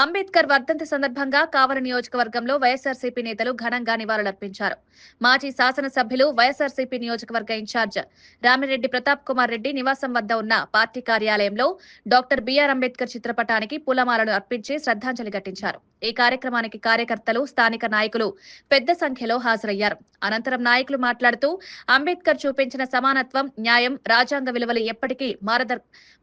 అంబేద్కర్ వర్ధంతి సందర్భంగా కావలి నియోజకవర్గంలో వైఎస్ఆర్సీపీ నేతలు ఘనంగా నివాళులర్పించారు. మాజీ శాసనసభ్యులు వైఎస్ఆర్సీపీ నియోజకవర్గ ఇన్ఛార్జ్ రామిరెడ్డి ప్రతాప్ కుమార్ రెడ్డి నివాసం వద్ద ఉన్న పార్టీ కార్యాలయంలో డాక్టర్ బిఆర్ అంబేద్కర్ చిత్రపటానికి పూలమాలను అర్పించి శ్రద్ధాంజలి ఘటించారు. ఈ కార్యక్రమానికి కార్యకర్తలు స్థానిక నాయకులు పెద్ద సంఖ్యలో హాజరయ్యారు. అనంతరం నాయకులు మాట్లాడుతూ అంబేద్కర్ చూపించిన సమానత్వం న్యాయం రాజ్యాంగ విలువలు ఎప్పటికీ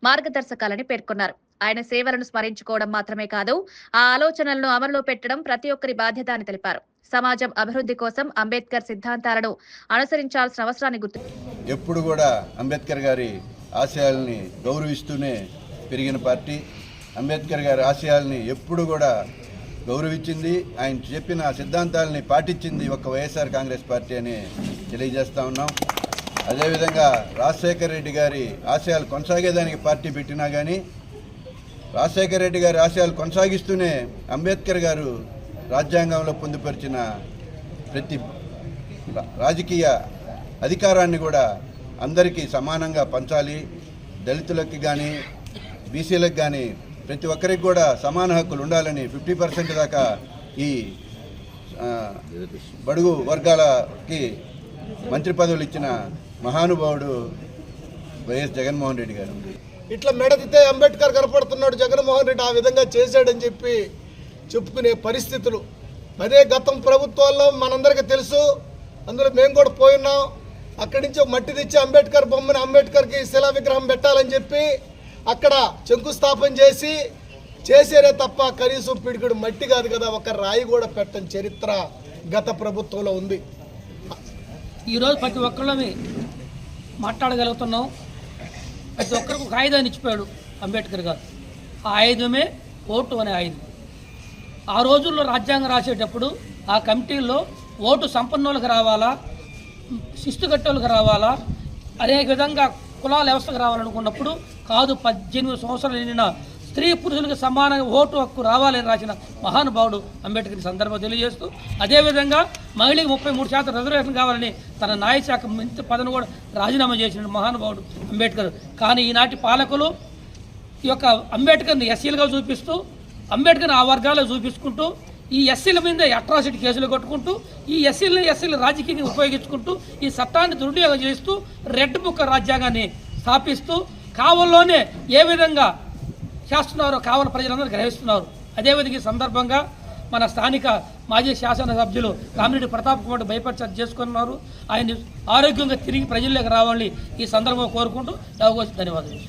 మార్గదర్శకాలని పేర్కొన్నారు. ఆయన సేవలను స్మరించుకోవడం మాత్రమే కాదు ఆ ఆలోచనలను అమలులో పెట్టడం ప్రతి ఒక్కరి బాధ్యత అని తెలిపారు. సమాజం అభివృద్ధి కోసం అంబేద్కర్ సిద్ధాంతాలను అనుసరించాల్సిన అవసరాన్ని గుర్తు ఎప్పుడు కూడా అంబేద్కర్ గారి ఆశయాల్ని గౌరవిస్తూనే పెరిగిన పార్టీ. అంబేద్కర్ గారి ఆశయాల్ని ఎప్పుడు కూడా గౌరవించింది ఆయన చెప్పిన సిద్ధాంతాలని పాటించింది ఒక వైఎస్ఆర్ కాంగ్రెస్ పార్టీ అని తెలియజేస్తా ఉన్నాం. అదేవిధంగా రాజశేఖర రెడ్డి గారి ఆశయాలు కొనసాగేదానికి పార్టీ పెట్టినా కానీ రాజశేఖర రెడ్డి గారి ఆశయాలు కొనసాగిస్తూనే అంబేద్కర్ గారు రాజ్యాంగంలో పొందుపరిచిన ప్రతి రాజకీయ అధికారాన్ని కూడా అందరికీ సమానంగా పంచాలి. దళితులకి కానీ బీసీలకు కానీ ప్రతి ఒక్కరికి కూడా సమాన హక్కులు ఉండాలని ఫిఫ్టీ పర్సెంట్ దాకా ఈ బడుగు వర్గాలకి మంత్రి పదవులు ఇచ్చిన మహానుభావుడు వైఎస్ జగన్మోహన్ రెడ్డి గారు. ఇట్లా మెడతితే అంబేద్కర్ కనపడుతున్నాడు జగన్మోహన్ రెడ్డి ఆ విధంగా చేశాడని చెప్పి చెప్పుకునే పరిస్థితులు. అదే గతం ప్రభుత్వాల్లో మనందరికీ తెలుసు. అందులో మేము కూడా పోయినాం అక్కడి నుంచి మట్టి తెచ్చి అంబేద్కర్ బొమ్మని అంబేద్కర్కి శిలా విగ్రహం పెట్టాలని చెప్పి అక్కడ శంకుస్థాపన చేసి చేసేరే తప్ప కనీసం పిడికిడు మట్టి కాదు కదా ఒక రాయి కూడా పెట్టని చరిత్ర గత ప్రభుత్వంలో ఉంది. ఈరోజు ప్రతి ఒక్కళ్ళమే మాట్లాడగలుగుతున్నాం. ప్రతి ఒక్కరికి ఒక ఆయుధాన్ని ఇచ్చిపోయాడు అంబేద్కర్ గారు. ఆ ఆయుధమే ఓటు అనే ఆయుధం. ఆ రోజుల్లో రాజ్యాంగం రాసేటప్పుడు ఆ కమిటీల్లో ఓటు సంపన్నులకు రావాలా శిస్తుగట్టోళ్ళకి రావాలా అనేక విధంగా కులాల వ్యవస్థకు రావాలనుకున్నప్పుడు కాదు పద్దెనిమిది సంవత్సరాలు నిండిన స్త్రీ పురుషులకు సమానంగా ఓటు హక్కు రావాలని రాసిన మహానుభావుడు అంబేద్కర్ సందర్భం తెలియజేస్తూ అదేవిధంగా మహిళకి ముప్పై మూడు శాతం రిజర్వేషన్ కావాలని తన న్యాయశాఖ మంత్రి పదవిని కూడా రాజీనామా చేసిన మహానుభావుడు అంబేద్కర్. కానీ ఈనాటి పాలకులు ఈ యొక్క అంబేద్కర్ని ఎస్సీలుగా చూపిస్తూ అంబేద్కర్ ఆ వర్గాల్లో చూపించుకుంటూ ఈ ఎస్సీల మీద అట్రాసిటీ కేసులు కొట్టుకుంటూ ఈ ఎస్సీలను ఎస్సీల రాజకీయంగా ఉపయోగించుకుంటూ ఈ చట్టాన్ని దుర్వినియోగం చేస్తూ రెడ్ బుక్ రాజ్యాంగాన్ని స్థాపిస్తూ కావల్లోనే ఏ విధంగా చేస్తున్నారో కావల ప్రజలందరూ గ్రహిస్తున్నారు. అదేవిధంగా ఈ సందర్భంగా మన స్థానిక మాజీ శాసనసభ్యులు రామిరెడ్డి ప్రతాప్ కుమార్ భయపడి చేసుకున్నారు. ఆయన ఆరోగ్యంగా తిరిగి ప్రజల్లోకి రావాలని ఈ సందర్భంగా కోరుకుంటూ ధన్యవాదాలు.